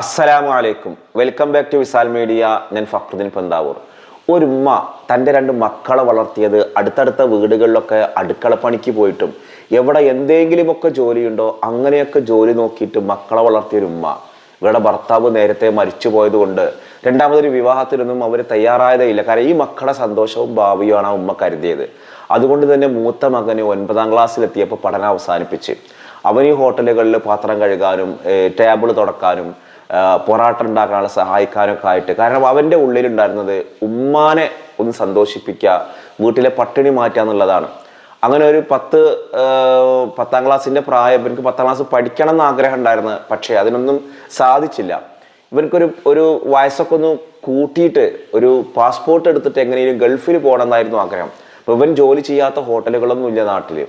അസ്സലാമു അലൈക്കും. Welcome back to Visal Media. ഞാൻ ഫക്രുദ്ദീൻ പന്താവൂർ. ഒരു ഉമ്മ തന്റെ രണ്ട് മക്കളെ വളർത്തിയത് അടുത്തടുത്ത വീടുകളിലൊക്കെ അടുക്കള പണിക്ക് പോയിട്ടും എവിടെ എന്തെങ്കിലുമൊക്കെ ജോലിയുണ്ടോ അങ്ങനെയൊക്കെ ജോലി നോക്കിയിട്ട് മക്കളെ വളർത്തിയ ഒരു ഉമ്മ. ഇവരുടെ ഭർത്താവ് നേരത്തെ മരിച്ചു പോയതുകൊണ്ട് രണ്ടാമതൊരു വിവാഹത്തിനൊന്നും അവർ തയ്യാറായതേ ഇല്ല. കാരണം ഈ മക്കളുടെ സന്തോഷവും ഭാവിയുമാണ് ആ ഉമ്മ കരുതിയത്. അതുകൊണ്ട് തന്നെ മൂത്ത മകന് ഒൻപതാം ക്ലാസ്സിലെത്തിയപ്പോൾ പഠനം അവസാനിപ്പിച്ച്. അവൻ ഈ ഹോട്ടലുകളിൽ പാത്രം കഴുകാനും ടേബിൾ തുടക്കാനും പൊറാട്ട ഉണ്ടാക്കാനുള്ള സഹായിക്കാനൊക്കെ ആയിട്ട്. കാരണം അവന്റെ ഉള്ളിലുണ്ടായിരുന്നത് ഉമ്മാനെ ഒന്ന് സന്തോഷിപ്പിക്കുക വീട്ടിലെ പട്ടിണി മാറ്റുക എന്നുള്ളതാണ്. അങ്ങനെ ഒരു പത്ത് പത്താം ക്ലാസ്സിന്റെ പ്രായം എനിക്ക് പത്താം ക്ലാസ് പഠിക്കണം എന്ന് ആഗ്രഹം ഉണ്ടായിരുന്നു. പക്ഷേ അതിനൊന്നും സാധിച്ചില്ല. ഇവനക്കൊരു ഒരു വയസ്സൊക്കെ ഒന്ന് കൂട്ടിയിട്ട് ഒരു പാസ്പോർട്ട് എടുത്തിട്ട് എങ്ങനെയും ഗൾഫിൽ പോകണമെന്നായിരുന്നു ആഗ്രഹം. അപ്പോൾ ഇവൻ ജോലി ചെയ്യാത്ത ഹോട്ടലുകളൊന്നും ഇല്ല നാട്ടിൽ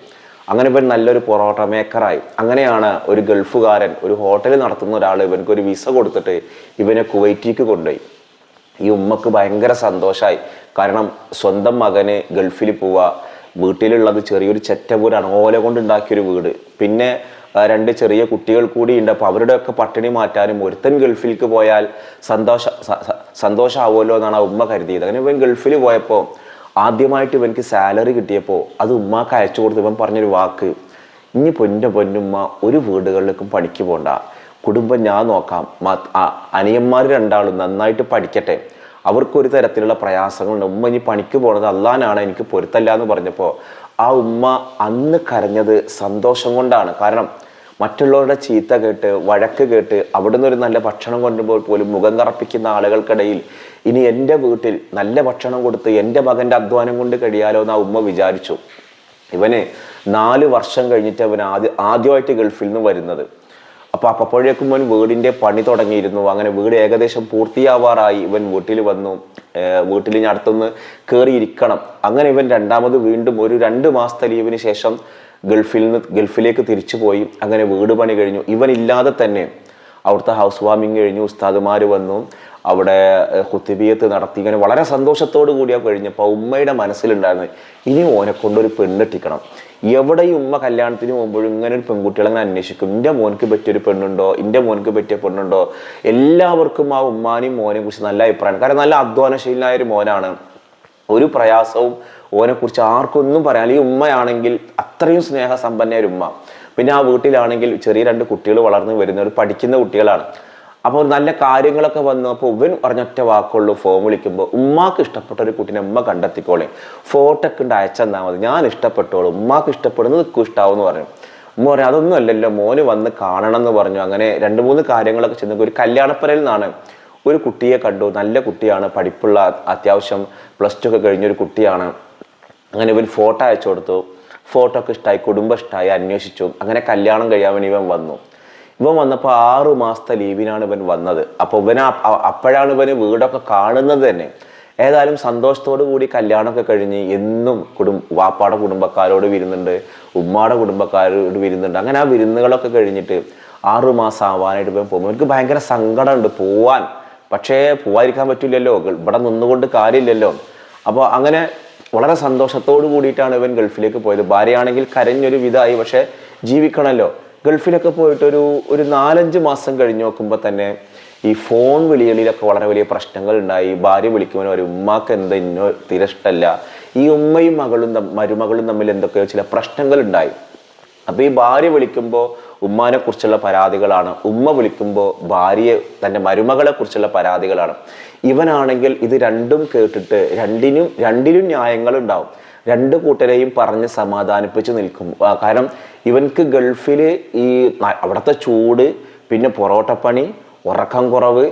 അങ്ങനെ ഇവൻ നല്ലൊരു പൊറോട്ട മേക്കറായി. അങ്ങനെയാണ് ഒരു ഗൾഫുകാരൻ ഒരു ഹോട്ടൽ നടത്തുന്ന ഒരാൾ ഇവനക്ക് ഒരു വിസ കൊടുത്തിട്ട് ഇവനെ കുവൈറ്റിക്ക് കൊണ്ടുപോയി. ഈ ഉമ്മക്ക് ഭയങ്കര സന്തോഷമായി കാരണം സ്വന്തം മകന് ഗൾഫിൽ പോവുക വീട്ടിലുള്ളത് ചെറിയൊരു ചെറ്റപൂരാണ് ഓല കൊണ്ടുണ്ടാക്കിയൊരു വീട്. പിന്നെ രണ്ട് ചെറിയ കുട്ടികൾ കൂടി ഉണ്ട് അപ്പോൾ അവരുടെയൊക്കെ പട്ടിണി മാറ്റാനും ഒരുത്തൻ ഗൾഫിലേക്ക് പോയാൽ സന്തോഷ സന്തോഷമാവുമല്ലോ എന്നാണ് ആ ഉമ്മ കരുതിയത്. അങ്ങനെ ഇവൻ ഗൾഫിൽ പോയപ്പോൾ ആദ്യമായിട്ട് ഇവനിക്ക് സാലറി കിട്ടിയപ്പോൾ അത് ഉമ്മാക്ക് അയച്ചു കൊടുത്ത് ഇവൻ പറഞ്ഞൊരു വാക്ക്. ഇനി പൊന്ന പൊന്നുമ്മ ഒരു വീടുകളിലേക്കും പണിക്ക് പോണ്ട. കുടുംബം ഞാൻ നോക്കാം. അനിയന്മാർ രണ്ടാളും നന്നായിട്ട് പഠിക്കട്ടെ. അവർക്ക് ഒരു തരത്തിലുള്ള പ്രയാസങ്ങളുണ്ട്. ഉമ്മ ഇനി പണിക്ക് പോണത് അല്ലാനാണ് എനിക്ക് പൊരുത്തല്ല എന്ന് പറഞ്ഞപ്പോൾ ആ ഉമ്മ അന്ന് കരഞ്ഞത് സന്തോഷം കൊണ്ടാണ്. കാരണം മറ്റുള്ളവരുടെ ചീത്ത കേട്ട് വഴക്ക് കേട്ട് അവിടുന്ന് ഒരു നല്ല ഭക്ഷണം കൊണ്ടുപോയി പോലും മുഖം കറപ്പിക്കുന്ന ആളുകൾക്കിടയിൽ ഇനി എന്റെ വീട്ടിൽ നല്ല ഭക്ഷണം കൊടുത്ത് എന്റെ മകന്റെ അധ്വാനം കൊണ്ട് കഴിയാലോ എന്ന് ആ ഉമ്മ വിചാരിച്ചു. ഇവന് നാല് വർഷം കഴിഞ്ഞിട്ട് അവൻ ആദ്യ ആദ്യമായിട്ട് ഗൾഫിൽ നിന്ന് വരുന്നത്. അപ്പോൾ അപ്പോഴേക്കും ഇവൻ വീടിന്റെ പണി തുടങ്ങിയിരുന്നു. അങ്ങനെ വീട് ഏകദേശം പൂർത്തിയാവാറായി. ഇവൻ വീട്ടിൽ വന്നു. വീട്ടിൽ ഞാൻ അടുത്തുനിന്ന് കയറിയിരിക്കണം അങ്ങനെ ഇവൻ രണ്ടാമത് വീണ്ടും ഒരു രണ്ട് മാസത്തെ ലീവിന് ശേഷം ഗൾഫിൽ നിന്ന് ഗൾഫിലേക്ക് തിരിച്ചു പോയി. അങ്ങനെ വീട് പണി കഴിഞ്ഞു. ഇവനില്ലാതെ തന്നെ അവിടുത്തെ ഹൗസ് വാമിങ് കഴിഞ്ഞു. ഉസ്താദുമാർ വന്നു. അവിടെ ഹുത്തിബിയത്ത് നടത്തി. ഇങ്ങനെ വളരെ സന്തോഷത്തോടു കൂടിയാ കഴിഞ്ഞപ്പോൾ ഉമ്മയുടെ മനസ്സിലുണ്ടായിരുന്നു ഇനി ഓനെ കൊണ്ടൊരു പെണ്ണെട്ടിക്കണം എവിടെ ഈ ഉമ്മ കല്യാണത്തിന് പോകുമ്പോഴും ഇങ്ങനെ ഒരു പെൺകുട്ടികളെ അങ്ങനെ അന്വേഷിക്കും. എന്റെ മോനക്ക് പറ്റിയൊരു പെണ്ണുണ്ടോ? എന്റെ മോനക്ക് പറ്റിയ പെണ്ണുണ്ടോ? എല്ലാവർക്കും ആ ഉമ്മാനെയും മോനെയും കുറിച്ച് നല്ല അഭിപ്രായമാണ് കാരണം നല്ല അധ്വാനശീലനായ ഒരു മോനാണ്. ഒരു പ്രയാസവും ഓനെ കുറിച്ച് ആർക്കൊന്നും പറയാൻ ഈ ഉമ്മയാണെങ്കിൽ അത്രയും സ്നേഹസമ്പന്ന ഒരു ഉമ്മ. പിന്നെ ആ വീട്ടിലാണെങ്കിൽ ചെറിയ രണ്ട് കുട്ടികൾ വളർന്നു വരുന്നവർ പഠിക്കുന്ന കുട്ടികളാണ്. അപ്പോൾ നല്ല കാര്യങ്ങളൊക്കെ വന്നു അപ്പോൾ ഇവൻ പറഞ്ഞൊറ്റ വാക്കുള്ളൂ ഫോം വിളിക്കുമ്പോൾ ഉമ്മാക്ക് ഇഷ്ടപ്പെട്ട ഒരു കുട്ടീനെ ഉമ്മ കണ്ടെത്തിക്കോളെ. ഫോട്ടോ ഒക്കെ ഉണ്ട് അയച്ചെന്നാൽ മതി. ഞാൻ ഇഷ്ടപ്പെട്ടോളൂ ഉമ്മാക്ക് ഇഷ്ടപ്പെടുന്നത് നിൽക്കും ഇഷ്ടാവും എന്ന് പറഞ്ഞു ഉമ്മ പറഞ്ഞു അതൊന്നും അല്ലല്ലോ മോന് വന്ന് കാണണം എന്ന് പറഞ്ഞു. അങ്ങനെ രണ്ട് മൂന്ന് കാര്യങ്ങളൊക്കെ ചെന്ന് ഒരു കല്യാണപ്പരയിൽ നിന്നാണ്. ഒരു കുട്ടിയെ കണ്ടു നല്ല കുട്ടിയാണ് പഠിപ്പുള്ള അത്യാവശ്യം പ്ലസ് ടു ഒക്കെ കഴിഞ്ഞൊരു കുട്ടിയാണ്. അങ്ങനെ ഇവൻ ഫോട്ടോ അയച്ചു കൊടുത്തു. ഫോട്ടോ ഒക്കെ ഇഷ്ടമായി കുടുംബം ഇഷ്ടമായി അന്വേഷിച്ചു. അങ്ങനെ കല്യാണം കഴിയാൻ ഇവൻ വന്നു. ഇവൻ വന്നപ്പോൾ ആറു മാസത്തെ ലീവിനാണ് ഇവൻ വന്നത്. അപ്പോൾ ആ- അപ്പോഴാണ് ഇവന് വീടൊക്കെ കാണുന്നത് തന്നെ. ഏതായാലും സന്തോഷത്തോടു കൂടി കല്യാണമൊക്കെ കഴിഞ്ഞ് എന്നും കുടും വാപ്പാടെ കുടുംബക്കാരോട് വിരുന്നുണ്ട് ഉമ്മാടെ കുടുംബക്കാരോട് വിരുന്നുണ്ട്. അങ്ങനെ ആ വിരുന്നുകളൊക്കെ കഴിഞ്ഞിട്ട് ആറു മാസം ആവാനായിട്ട് ഇവൻ പോകുമ്പോൾ എനിക്ക് ഭയങ്കര സങ്കടമുണ്ട് പോവാൻ. പക്ഷേ പോവാതിരിക്കാൻ പറ്റില്ലല്ലോ. ഇവിടെ നിന്നുകൊണ്ട് കാര്യമില്ലല്ലോ. അപ്പോൾ അങ്ങനെ വളരെ സന്തോഷത്തോടു കൂടിയിട്ടാണ് ഇവൻ ഗൾഫിലേക്ക് പോയത്. ഭാര്യയാണെങ്കിൽ കരഞ്ഞൊരു വിധമായി പക്ഷെ ജീവിക്കണമല്ലോ. ഗൾഫിലൊക്കെ പോയിട്ട് ഒരു നാലഞ്ച് മാസം കഴിഞ്ഞ് നോക്കുമ്പോൾ തന്നെ ഈ ഫോൺ വിളികളിലൊക്കെ വളരെ വലിയ പ്രശ്നങ്ങൾ ഉണ്ടായി ഭാര്യ വിളിക്കുമ്പോൾ ഒരു ഉമ്മക്ക് എന്താ ഇന്നോ ഈ ഉമ്മയും മകളും മരുമകളും തമ്മിൽ എന്തൊക്കെയോ ചില പ്രശ്നങ്ങൾ ഉണ്ടായി അപ്പോൾ ഈ ഭാര്യ വിളിക്കുമ്പോൾ ഉമ്മാനെ കുറിച്ചുള്ള പരാതികളാണ്. ഉമ്മ വിളിക്കുമ്പോൾ ഭാര്യയെ തന്റെ മരുമകളെ കുറിച്ചുള്ള പരാതികളാണ്. ഇവനാണെങ്കിൽ ഇത് രണ്ടും കേട്ടിട്ട് രണ്ടിനും രണ്ടിലും ന്യായങ്ങൾ ഉണ്ടാവും രണ്ട് കൂട്ടരെയും പറഞ്ഞ് സമാധാനിപ്പിച്ച് നിൽക്കും. കാരണം ഇവൻക്ക് ഗൾഫിൽ ഈ അവിടുത്തെ ചൂട് പിന്നെ പൊറോട്ടപ്പണി ഉറക്കം കുറവ്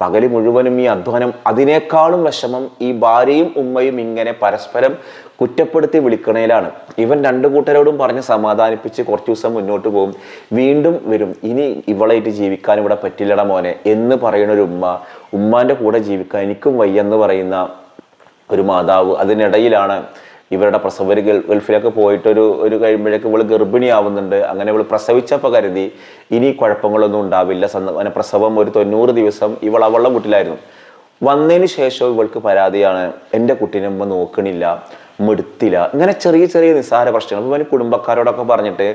പകൽ മുഴുവനും ഈ അധ്വാനം അതിനേക്കാളും വിഷമം ഈ ഭാര്യയും ഉമ്മയും ഇങ്ങനെ പരസ്പരം കുറ്റപ്പെടുത്തി വിളിക്കണേലാണ്. ഇവൻ രണ്ടു കൂട്ടരോടും പറഞ്ഞ് സമാധാനിപ്പിച്ച് കുറച്ച് ദിവസം മുന്നോട്ട് പോകും. വീണ്ടും വരും. ഇനി ഇവളായിട്ട് ജീവിക്കാൻ ഇവിടെ പറ്റില്ലട മോനെ എന്ന് പറയുന്ന ഒരു ഉമ്മ ഉമ്മാന്റെ കൂടെ ജീവിക്കാൻ എനിക്കും വയ്യെന്ന് പറയുന്ന ഒരു മാതാവ് അതിനിടയിലാണ് ഇവരുടെ പ്രസവര് ഗൾ- ഗൾഫിലൊക്കെ പോയിട്ടൊരു ഒരു കഴിയുമ്പോഴേക്ക് ഇവൾ ഗർഭിണിയാവുന്നുണ്ട്. അങ്ങനെ ഇവൾ പ്രസവിച്ചപ്പോൾ കരുതി ഇനി കുഴപ്പങ്ങളൊന്നും ഉണ്ടാവില്ല. പ്രസവം ഒരു തൊണ്ണൂറ് ദിവസം ഇവൾ അവളുടെ വീട്ടിലായിരുന്നു. വന്നതിന് ശേഷം ഇവൾക്ക് പരാതിയാണ്. എന്റെ കുട്ടീനെ ഉമ്മ നോക്കണില്ല മെടുത്തില്ല. ഇങ്ങനെ ചെറിയ ചെറിയ നിസ്സാര പ്രശ്നങ്ങൾ. ഇവന് കുടുംബക്കാരോടൊക്കെ പറഞ്ഞിട്ട്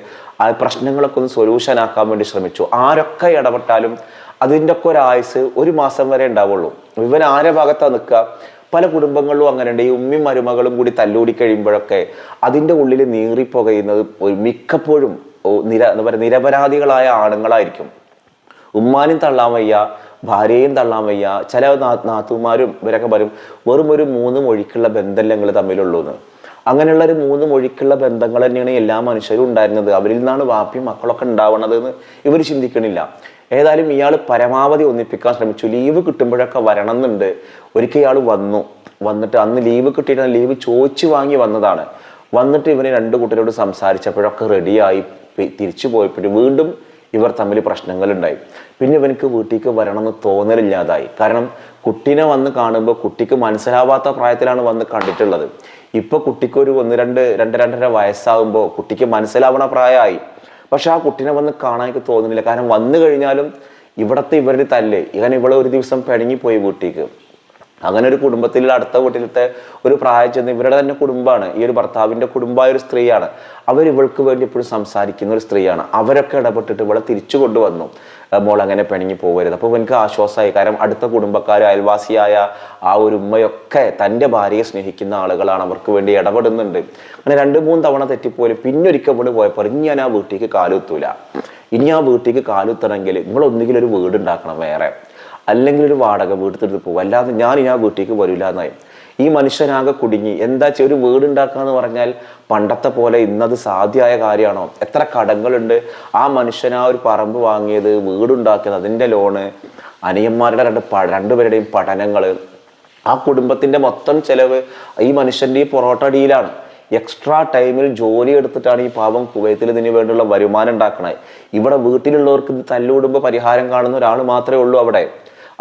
ആ പ്രശ്നങ്ങളൊക്കെ ഒന്ന് സൊല്യൂഷൻ ആക്കാൻ വേണ്ടി ശ്രമിച്ചു. ആരൊക്കെ ഇടപെട്ടാലും അതിന്റെ ഒക്കെ ഒരു ഒരു മാസം വരെ ഉണ്ടാവുള്ളൂ. ഇവൻ ആരെ ഭാഗത്താണ് നിൽക്കുക? പല കുടുംബങ്ങളിലും അങ്ങനെയുണ്ട്. ഈ ഉമ്മയും മരുമകളും കൂടി തല്ലൂടി കഴിയുമ്പോഴൊക്കെ അതിന്റെ ഉള്ളിൽ നീറിപ്പുകയുന്നത് ഒരു മിക്കപ്പോഴും നിര എന്താ പറയുക നിരപരാധികളായ ആണുങ്ങളായിരിക്കും. ഉമ്മാനും തള്ളാൻ വയ്യ ഭാര്യയും തള്ളാൻ വയ്യ. ചില നാത്തുമാരും ഇവരൊക്കെ പറയും വെറും ഒരു മൂന്ന് മൊഴിക്കുള്ള ബന്ധം ഞങ്ങൾ തമ്മിലുള്ളൂ എന്ന് അങ്ങനെയുള്ള ഒരു മൂന്ന് മൊഴിക്കുള്ള ബന്ധങ്ങൾ തന്നെയാണ് എല്ലാ മനുഷ്യരും ഉണ്ടായിരുന്നത്. അവരിൽ നിന്നാണ് വാപ്പിയും മക്കളൊക്കെ ഉണ്ടാവണത് എന്ന് ഇവർ ചിന്തിക്കണില്ല. ഏതായാലും ഇയാൾ പരമാവധി ഒന്നിപ്പിക്കാൻ ശ്രമിച്ചു. ലീവ് കിട്ടുമ്പോഴൊക്കെ വരണം എന്നുണ്ട് ഒരിക്കൽ ഇയാൾ വന്നു. വന്നിട്ട് അന്ന് ലീവ് കിട്ടിയിട്ട് ലീവ് ചോദിച്ചു വാങ്ങി വന്നതാണ്. വന്നിട്ട് ഇവന് രണ്ട് കൂട്ടരോട് സംസാരിച്ചപ്പോഴൊക്കെ റെഡിയായി തിരിച്ചു പോയപ്പോഴും വീണ്ടും ഇവർ തമ്മിൽ പ്രശ്നങ്ങളുണ്ടായി. പിന്നെ ഇവനക്ക് വീട്ടിലേക്ക് വരണമെന്ന് തോന്നലില്ലാതായി. കാരണം കുട്ടീനെ വന്ന് കാണുമ്പോൾ കുട്ടിക്ക് മനസ്സിലാവാത്ത പ്രായത്തിലാണ് വന്ന് കണ്ടിട്ടുള്ളത്. ഇപ്പോൾ കുട്ടിക്ക് ഒരു ഒന്ന് രണ്ട് രണ്ട് രണ്ടര വയസ്സാകുമ്പോൾ കുട്ടിക്ക് മനസ്സിലാവണ പ്രായമായി. പക്ഷെ ആ കുട്ടീനെ വന്ന് കാണാൻ എനിക്ക് തോന്നുന്നില്ല. കാരണം വന്നു കഴിഞ്ഞാലും ഇവിടത്തെ ഇവരുടെ തല്ല്. ഇവൻ ഇവളെ ഒരു ദിവസം പിണങ്ങിപ്പോയി വീട്ടിലേക്ക്. അങ്ങനെ ഒരു കുടുംബത്തിൽ അടുത്ത വീട്ടിലത്തെ ഒരു പ്രായം ചെന്ന് ഇവരുടെ തന്നെ കുടുംബമാണ്. ഈ ഒരു ഭർത്താവിന്റെ കുടുംബമായ ഒരു സ്ത്രീയാണ്. അവർ ഇവൾക്ക് വേണ്ടി എപ്പോഴും സംസാരിക്കുന്ന ഒരു സ്ത്രീയാണ്. അവരൊക്കെ ഇടപെട്ടിട്ട് ഇവളെ തിരിച്ചു കൊണ്ടുവന്നു. മോൾ അങ്ങനെ പിണങ്ങി പോകരുത്. അപ്പോൾ എനിക്ക് ആശ്വാസമായി. കാരണം അടുത്ത കുടുംബക്കാർ അയൽവാസിയായ ആ ഒരു ഉമ്മയൊക്കെ തന്റെ ഭാര്യയെ സ്നേഹിക്കുന്ന ആളുകളാണ് അവർക്ക് വേണ്ടി ഇടപെടുന്നുണ്ട്. അങ്ങനെ രണ്ട് മൂന്ന് തവണ തെറ്റിപ്പോലും പിന്നൊരിക്കൽ ഇവിടെ പോയപ്പോൾ ഇനി ഞാൻ ആ വീട്ടിലേക്ക് കാലുത്തൂല. ഇനി ആ വീട്ടിലേക്ക് കാലുത്തണമെങ്കിൽ നിങ്ങൾ ഒന്നുകിൽ ഒരു വീട് ഉണ്ടാക്കണം വേറെ. അല്ലെങ്കിൽ ഒരു വാടക വീട്ടിൽ പോകും അല്ലാതെ ഞാൻ ഇനി ആ വീട്ടിലേക്ക് വരില്ല എന്നായി. ഈ മനുഷ്യനാകെ കുടുങ്ങി. എന്താ വെച്ചാൽ ഒരു വീട് ഉണ്ടാക്കുക എന്ന് പറഞ്ഞാൽ പണ്ടത്തെ പോലെ ഇന്നത് സാധ്യമായ കാര്യമാണോ? എത്ര കടങ്ങളുണ്ട്. ആ മനുഷ്യൻ ആ ഒരു പറമ്പ് വാങ്ങിയത് വീടുണ്ടാക്കിയത് അതിന്റെ ലോണ് അനിയന്മാരുടെ രണ്ട് പ രണ്ടുപേരുടെയും പഠനങ്ങൾ ആ കുടുംബത്തിന്റെ മൊത്തം ചെലവ് ഈ മനുഷ്യന്റെ ഈ പൊറോട്ട ഡീലാണ് എക്സ്ട്രാ ടൈമിൽ ജോലി എടുത്തിട്ടാണ് ഈ പാവം കുവൈത്തിൽ ഇതിന് വേണ്ടിയുള്ള വരുമാനം ഉണ്ടാക്കണേ. ഇവിടെ വീട്ടിലുള്ളവർക്ക് തല്ലുകൂടുമ്പോൾ പരിഹാരം കാണുന്ന ഒരാൾ മാത്രമേ ഉള്ളൂ അവിടെ.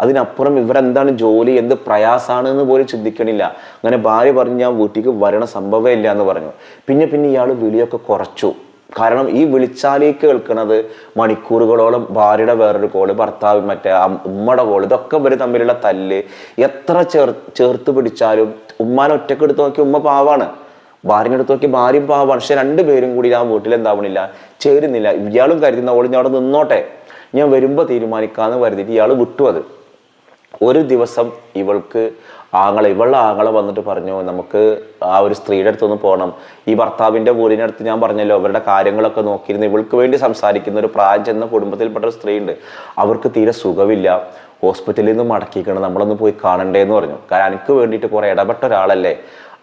അതിനപ്പുറം ഇവരെന്താണ് ജോലി എന്ത് പ്രയാസമാണ് എന്ന് പോലും ചിന്തിക്കണില്ല. അങ്ങനെ ഭാര്യ പറഞ്ഞു ഞാൻ വീട്ടിലേക്ക് വരണ സംഭവമേ ഇല്ല എന്ന് പറഞ്ഞു. പിന്നെ പിന്നെ ഇയാൾ വിളിയൊക്കെ കുറച്ചു. കാരണം ഈ വിളിച്ചാലേക്ക് കേൾക്കുന്നത് മണിക്കൂറുകളോളം ഭാര്യയുടെ വേറൊരു കോൾ ഭർത്താവ് മറ്റേ ഉമ്മയുടെ കോൾ ഇതൊക്കെ ഇവർ തമ്മിലുള്ള തല്ല്. എത്ര ചേർ ചേർത്ത് പിടിച്ചാലും ഉമ്മാനെ ഒറ്റയ്ക്ക് എടുത്ത് നോക്കി ഉമ്മ പാവാണ്. ഭാര്യനെ എടുത്ത് നോക്കി ഭാര്യയും പാവാണ്. പക്ഷെ രണ്ടുപേരും കൂടി ആ വീട്ടിൽ എന്താവണില്ല ചേരുന്നില്ല. ഇയാളും കരുതുന്ന ഓളിഞ്ഞ അവിടെ നിന്നോട്ടെ. ഞാൻ വരുമ്പോൾ തീരുമാനിക്കാന്ന് കരുതിയിട്ട് ഇയാൾ വിട്ടു അത്. ഒരു ദിവസം ഇവൾക്ക് ആങ്ങളെ ഇവളുടെ ആങ്ങളെ വന്നിട്ട് പറഞ്ഞു നമുക്ക് ആ ഒരു സ്ത്രീയുടെ അടുത്തൊന്ന് പോകണം ഈ ഭർത്താവിന്റെ വീടിന്റെ ഞാൻ പറഞ്ഞല്ലോ അവരുടെ കാര്യങ്ങളൊക്കെ നോക്കിയിരുന്നു ഇവൾക്ക് വേണ്ടി സംസാരിക്കുന്ന ഒരു പ്രായം ചെന്ന കുടുംബത്തിൽപ്പെട്ട ഒരു സ്ത്രീ ഉണ്ട് അവർക്ക് തീരെ സുഖമില്ല ഹോസ്പിറ്റലിൽ നിന്ന് മടക്കിക്കണം നമ്മളൊന്ന് പോയി കാണണ്ടേ എന്ന് പറഞ്ഞു. കാരണം എനിക്ക് വേണ്ടിയിട്ട് കുറേ ഇടപെട്ട ഒരാളല്ലേ.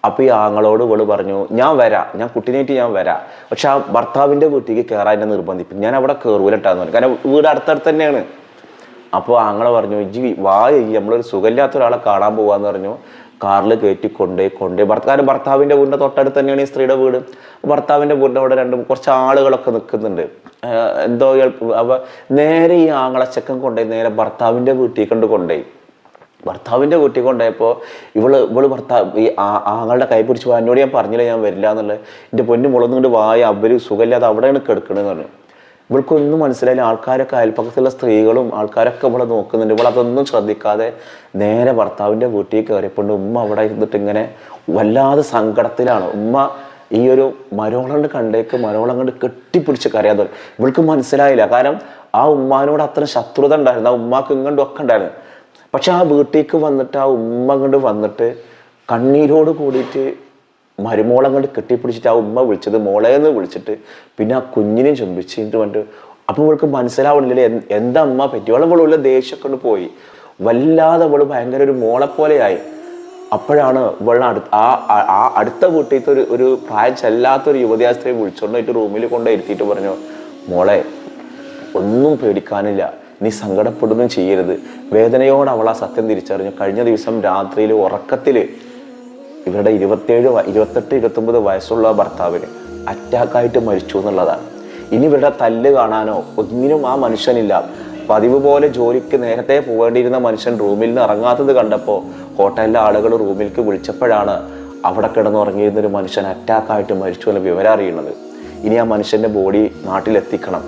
അപ്പോൾ ഈ ആങ്ങളോട് ഇവൾ പറഞ്ഞു ഞാൻ വരാം. ഞാൻ കുട്ടീനായിട്ട് ഞാൻ വരാം. പക്ഷെ ആ ഭർത്താവിന്റെ വീട്ടിലേക്ക് കയറാൻ എന്നെ നിർബന്ധിപ്പിക്കും. ഞാൻ അവിടെ കയറൂലട്ടാന്ന് പറഞ്ഞു. കാരണം വീട് അടുത്തടുത്ത് തന്നെയാണ്. അപ്പോൾ ആങ്ങളെ പറഞ്ഞു ഇജ്ജി വാ നമ്മളൊരു സുഖമില്ലാത്ത ഒരാളെ കാണാൻ പോവാന്ന് പറഞ്ഞു. കാറിൽ കയറ്റി കൊണ്ടുപോയി കൊണ്ടുപോയി ഭർത്താവ് ഭർത്താവിന്റെ വീടിന്റെ തൊട്ടടുത്ത് തന്നെയാണ് ഈ സ്ത്രീയുടെ വീട്. ഭർത്താവിന്റെ വീടിന്റെ അവിടെ രണ്ട് കുറച്ച് ആളുകളൊക്കെ നിൽക്കുന്നുണ്ട്. എന്തോ അവ നേരെ ഈ ആങ്ങളെ ചെക്കൻ കൊണ്ടുപോയി നേരെ ഭർത്താവിന്റെ വീട്ടിൽ കൊണ്ട് കൊണ്ടുപോയി ഭർത്താവിന്റെ വീട്ടിൽ കൊണ്ടുപോയപ്പോൾ ഇവൾ ഇവൾ ഭർത്താവ് ഈ ആങ്ങളുടെ കൈ പിടിച്ച് പോകാൻ എന്നോട് ഞാൻ പറഞ്ഞില്ല ഞാൻ വരില്ല എന്നുള്ളത്. എന്റെ പൊന്നു മുളന്നുകൊണ്ട് വായ അവർ സുഖമില്ലാതെ അവിടെയാണ് കിടക്കണമെന്ന് പറഞ്ഞു. ഇവൾക്കൊന്നും മനസ്സിലായില്ല. ആൾക്കാരൊക്കെ അയൽപ്പക്കത്തുള്ള സ്ത്രീകളും ആൾക്കാരൊക്കെ ഇവിടെ നോക്കുന്നുണ്ട്. ഇവൾ അതൊന്നും ശ്രദ്ധിക്കാതെ നേരെ ഭർത്താവിന്റെ വീട്ടിൽ കയറിയപ്പോണ്ട് ഉമ്മ അവിടെ ഇരുന്നിട്ട് ഇങ്ങനെ വല്ലാതെ സങ്കടത്തിലാണ്. ഉമ്മ ഈ ഒരു മരോളണ്ട് കണ്ടേക്ക് മരോളം കണ്ട് കെട്ടിപ്പിടിച്ച് കരയാൻ ഇവൾക്ക് മനസ്സിലായില്ല. കാരണം ആ ഉമ്മാനോട് അത്ര ശത്രുത ഉണ്ടായിരുന്നു. ആ ഉമ്മാക്ക് ഇങ്ങോട്ടും ഒക്കെ ഉണ്ടായിരുന്നു. പക്ഷെ ആ വീട്ടിലേക്ക് വന്നിട്ട് ആ ഉമ്മ അങ്ങോട്ട് വന്നിട്ട് കണ്ണീരോട് കൂടിയിട്ട് മരുമോളെ കണ്ട് കെട്ടിപ്പിടിച്ചിട്ട് ആ ഉമ്മ വിളിച്ചത് മോളെ എന്ന് വിളിച്ചിട്ട് പിന്നെ ആ കുഞ്ഞിനെ ചുംബിച്ചിട്ട് വന്നിട്ട് അപ്പം ഇവൾക്ക് മനസ്സിലാവണില്ലേ എന്താ അമ്മ പറ്റി അവളെ ഇവളുള്ള ദേഷ്യമൊക്കെ കൊണ്ട് പോയി. വല്ലാതെ അവൾ ഭയങ്കര ഒരു മോളെ പോലെയായി അപ്പോഴാണ് ഇവളെ അടുത്ത ആ ആ- അടുത്ത വീട്ടിലത്തെ ഒരു ഒരു പ്രായം ചെല്ലാത്തൊരു യുവതിയാസ്ത്രീ വിളിച്ചോണ്ടായിട്ട് റൂമിൽ കൊണ്ട് ഇരുത്തിയിട്ട് പറഞ്ഞു മോളെ ഒന്നും പേടിക്കാനില്ല. നീ സങ്കടപ്പെടുകയും ചെയ്യരുത്. വേദനയോടെ അവൾ ആ സത്യം തിരിച്ചറിഞ്ഞു. കഴിഞ്ഞ ദിവസം രാത്രിയിൽ ഉറക്കത്തിൽ ഇവരുടെ ഇരുപത്തേഴ് ഇരുപത്തെട്ട് ഇരുപത്തൊമ്പത് വയസ്സുള്ള ഭർത്താവിന് അറ്റാക്കായിട്ട് മരിച്ചു എന്നുള്ളതാണ്. ഇനി ഇവരുടെ തല്ല് കാണാനോ ഒന്നിനും ആ മനുഷ്യനില്ല. പതിവ് പോലെ ജോലിക്ക് നേരത്തെ പോകേണ്ടിയിരുന്ന മനുഷ്യൻ റൂമിൽ നിന്ന് ഇറങ്ങാത്തത് കണ്ടപ്പോൾ ഹോട്ടലിലെ ആളുകൾ റൂമിലേക്ക് വിളിച്ചപ്പോഴാണ് അവിടെ കിടന്നുറങ്ങിയിരുന്ന ഒരു മനുഷ്യൻ അറ്റാക്കായിട്ട് മരിച്ചു എന്ന വിവരം അറിയുന്നത്. ഇനി ആ മനുഷ്യന്റെ ബോഡി നാട്ടിലെത്തിക്കണം.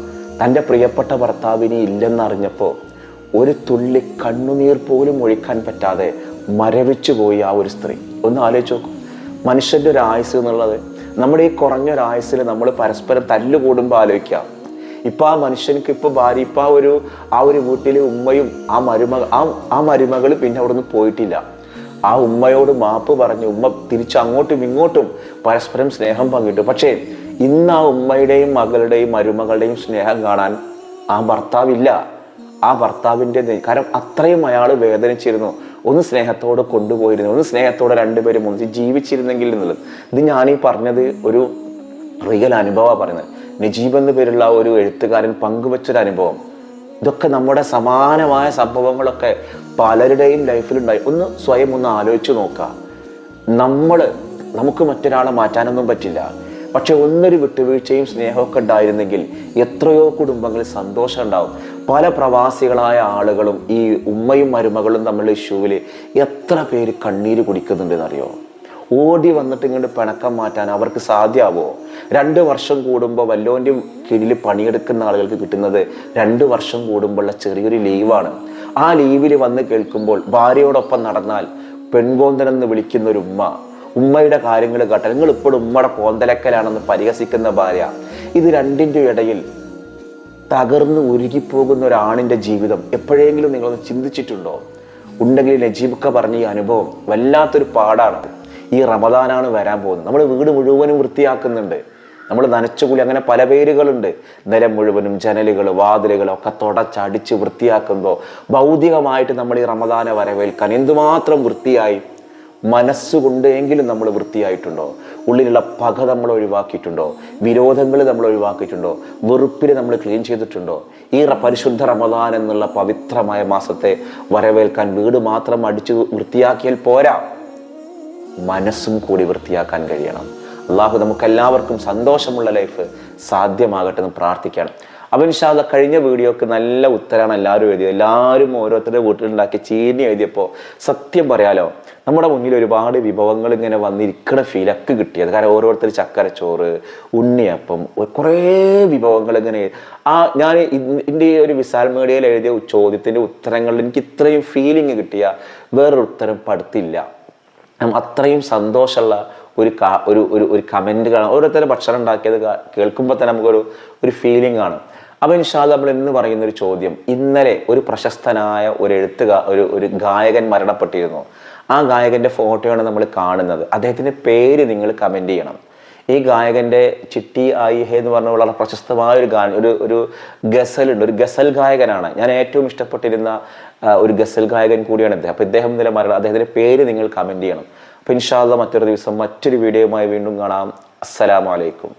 തന്റെ പ്രിയപ്പെട്ട ഭർത്താവിനി ഇല്ലെന്നറിഞ്ഞപ്പോൾ ഒരു തുള്ളി കണ്ണുനീർ പോലും ഒഴിക്കാൻ പറ്റാതെ മരവിച്ചു പോയി ആ ഒരു സ്ത്രീ. ഒന്ന് ആലോചിച്ച് നോക്കും. മനുഷ്യന്റെ ഒരു ആയുസ് എന്നുള്ളത് നമ്മുടെ ഈ കുറഞ്ഞ ഒരു ആയുസ്സിൽ നമ്മൾ പരസ്പരം തല്ലുകൂടുമ്പോൾ ആലോചിക്കാം ഇപ്പം ആ മനുഷ്യനക്ക് ഇപ്പോൾ ഭാര്യ ഇപ്പം ആ ഒരു ആ ഒരു വീട്ടിലെ ഉമ്മയും ആ മരുമക ആ ആ മരുമകൾ പിന്നെ അവിടെ നിന്ന് പോയിട്ടില്ല. ആ ഉമ്മയോട് മാപ്പ് പറഞ്ഞ് ഉമ്മ തിരിച്ച് അങ്ങോട്ടും ഇങ്ങോട്ടും പരസ്പരം സ്നേഹം പങ്കിട്ടു. പക്ഷേ ഇന്ന് ആ ഉമ്മയുടെയും മകളുടെയും മരുമകളുടെയും സ്നേഹം കാണാൻ ആ ഭർത്താവില്ല. ആ ഭർത്താവിന്റെ കാരണം അത്രയും അയാൾ വേദനിച്ചിരുന്നു. ഒന്ന് സ്നേഹത്തോടെ കൊണ്ടുപോയിരുന്നു. ഒന്ന് സ്നേഹത്തോടെ രണ്ടുപേരും ഒന്ന് ജീവിച്ചിരുന്നെങ്കിൽ എന്നുള്ളത്. ഇത് ഞാനീ പറഞ്ഞത് ഒരു റിയൽ അനുഭവമാണ് പറയുന്നത്. നജീബ് എന്ന പേരുള്ള ഒരു എഴുത്തുകാരൻ പങ്കുവച്ചൊരു അനുഭവം. ഇതൊക്കെ നമ്മുടെ സമാനമായ സംഭവങ്ങളൊക്കെ പലരുടെയും ലൈഫിലുണ്ടായി ഒന്ന് സ്വയം ഒന്ന് ആലോചിച്ച് നോക്കുക. നമ്മൾ നമുക്ക് മറ്റൊരാളെ മാറ്റാനൊന്നും പറ്റില്ല. പക്ഷെ ഒന്നൊരു വിട്ടുവീഴ്ചയും സ്നേഹമൊക്കെ ഉണ്ടായിരുന്നെങ്കിൽ എത്രയോ കുടുംബങ്ങളിൽ സന്തോഷം ഉണ്ടാവും. പല പ്രവാസികളായ ആളുകളും ഈ ഉമ്മയും മരുമകളും തമ്മിലുള്ള ഇഷ്യൂവിൽ എത്ര പേര് കണ്ണീര് കുടിക്കുന്നുണ്ടെന്നറിയോ? ഓടി വന്നിട്ട് ഇങ്ങോട്ട് പിണക്കം മാറ്റാൻ അവർക്ക് സാധ്യമാവോ രണ്ട് വർഷം കൂടുമ്പോൾ വല്ലോന്റെ കീഴിൽ പണിയെടുക്കുന്ന ആളുകൾക്ക് കിട്ടുന്നത് രണ്ട് വർഷം കൂടുമ്പോഴുള്ള ചെറിയൊരു ലീവാണ്. ആ ലീവിൽ വന്ന് കേൾക്കുമ്പോൾ ഭാര്യയോടൊപ്പം നടന്നാൽ പെൺകോന്തനെന്ന് വിളിക്കുന്ന ഒരു ഉമ്മ ഉമ്മയുടെ കാര്യങ്ങൾ കേട്ട നിങ്ങൾ ഇപ്പോഴും ഉമ്മയുടെ കോന്തലക്കലാണെന്ന് പരിഹസിക്കുന്ന ഭാര്യ. ഇത് രണ്ടിന്റെ ഇടയിൽ തകർന്ന് ഉരുകിപ്പോകുന്ന ഒരാണിന്റെ ജീവിതം എപ്പോഴെങ്കിലും നിങ്ങളൊന്ന് ചിന്തിച്ചിട്ടുണ്ടോ? ഉണ്ടെങ്കിൽ നജീബൊക്കെ പറഞ്ഞ ഈ അനുഭവം വല്ലാത്തൊരു പാടാണ്. ഈ റമദാനാണ് വരാൻ പോകുന്നത്. നമ്മൾ വീട് മുഴുവനും വൃത്തിയാക്കുന്നുണ്ട്. നമ്മൾ നനച്ചുകൂലി അങ്ങനെ പല പേരുകളുണ്ട്. നിലം മുഴുവനും ജനലുകൾ വാതിലുകൾ ഒക്കെ തുടച്ചടിച്ച് വൃത്തിയാക്കുമ്പോൾ ഭൗതികമായിട്ട് നമ്മൾ ഈ റമദാനെ വരവേൽക്കാൻ എന്തുമാത്രം വൃത്തിയായി മനസ്സുകൊണ്ട് എങ്കിലും നമ്മൾ വൃത്തിയായിട്ടുണ്ടോ? ഉള്ളിലുള്ള പക നമ്മൾ ഒഴിവാക്കിയിട്ടുണ്ടോ? വിരോധങ്ങൾ നമ്മൾ ഒഴിവാക്കിയിട്ടുണ്ടോ? വെറുപ്പിൽ നമ്മൾ ക്ലീൻ ചെയ്തിട്ടുണ്ടോ? ഈ പരിശുദ്ധ റമദാൻ എന്നുള്ള പവിത്രമായ മാസത്തെ വരവേൽക്കാൻ വീട് മാത്രം അടിച്ചു വൃത്തിയാക്കിയാൽ പോരാ. മനസ്സും കൂടി വൃത്തിയാക്കാൻ കഴിയണം. അള്ളാഹു നമുക്ക് എല്ലാവർക്കും സന്തോഷമുള്ള ലൈഫ് സാധ്യമാകട്ടെ എന്ന് പ്രാർത്ഥിക്കണം. അപ്പം ഇൻഷാല്ല കഴിഞ്ഞ വീഡിയോക്ക് നല്ല ഉത്തരമാണ് എല്ലാവരും എഴുതിയത്. എല്ലാവരും ഓരോരുത്തരുടെ വീട്ടിലുണ്ടാക്കി ചീനി എഴുതിയപ്പോൾ സത്യം പറയാലോ നമ്മുടെ മുന്നിൽ ഒരുപാട് വിഭവങ്ങൾ ഇങ്ങനെ വന്നിരിക്കണ ഫീലൊക്കെ കിട്ടിയത്. കാരണം ഓരോരുത്തർ ചക്കരച്ചോറ് ഉണ്ണിയപ്പം കുറേ വിഭവങ്ങൾ ഇങ്ങനെ. ആ ഞാൻ ഇതിന്റെ ഒരു വിശാൽ മീഡിയയിൽ എഴുതിയ ചോദ്യത്തിന്റെ ഉത്തരങ്ങളിൽ എനിക്ക് ഇത്രയും ഫീലിംഗ് കിട്ടിയ വേറൊരു ഉത്തരം പടുത്തില്ല നമ്മ അത്രയും സന്തോഷമുള്ള ഒരു കാ ഒരു ഒരു ഒരു കമന്റ് കാണാം ഓരോരുത്തരും ഭക്ഷണം ഉണ്ടാക്കിയത് കേൾക്കുമ്പോൾ തന്നെ നമുക്കൊരു ഒരു ഫീലിംഗ് ആണ്. അപ്പോൾ ഇൻഷാദ് നമ്മൾ ഇന്ന് പറയുന്ന ഒരു ചോദ്യം ഇന്നലെ ഒരു പ്രശസ്തനായ ഒരു എഴുത്തുകാ ഒരു ഒരു ഗായകൻ മരണപ്പെട്ടിരുന്നു. ആ ഗായകന്റെ ഫോട്ടോയാണ് നമ്മൾ കാണുന്നത്. അദ്ദേഹത്തിന്റെ പേര് നിങ്ങൾ കമന്റ് ചെയ്യണം. ഈ ഗായകന്റെ ചിട്ടി ആയി ഹേ എന്ന് പറഞ്ഞ വളരെ പ്രശസ്തമായ ഒരു ഗാന ഒരു ഒരു ഗസലുണ്ട്. ഒരു ഗസൽ ഗായകനാണ്. ഞാൻ ഏറ്റവും ഇഷ്ടപ്പെട്ടിരുന്ന ഒരു ഗസൽ ഗായകൻ കൂടിയാണ് ഇദ്ദേഹം. അപ്പോൾ ഇദ്ദേഹം നില മരണം അദ്ദേഹത്തിന്റെ പേര് നിങ്ങൾ കമന്റ് ചെയ്യണം. അപ്പോൾ ഇൻഷാല്ല മറ്റൊരു ദിവസം മറ്റൊരു വീഡിയോയുമായി വീണ്ടും കാണാം. അസ്സലാമലൈക്കും